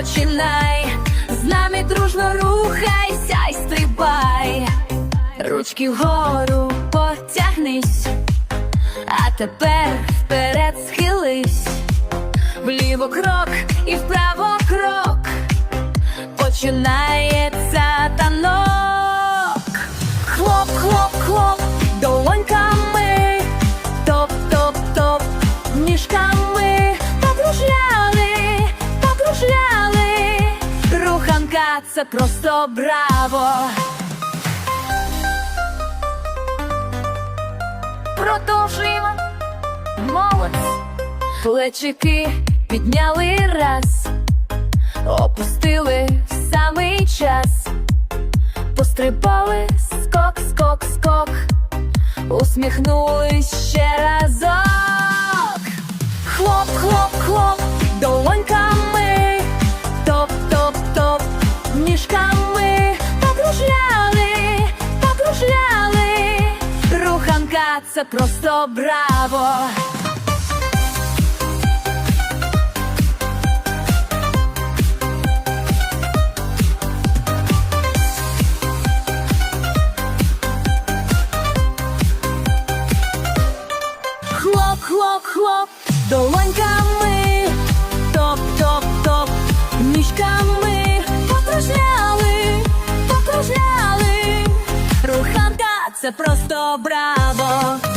починай, з нами дружно рухайся й стрибай, ручки вгору потягнись, а тепер вперед схились, вліво крок і вправо крок, починається танок. Хлоп, хлоп, хлоп, долоньками, це просто браво. Продовжуємо. Молодь. Плечики підняли раз, опустили в самий час. Пострибали скок, скок, скок, усміхнулись ще разок. Хлоп, хлоп, хлоп, долоньками, ніжками покружляли, покружляли. Руханка це просто браво. Хлоп, хлоп, хлоп, долоньками, топ, топ, топ, ніжками це просто браво.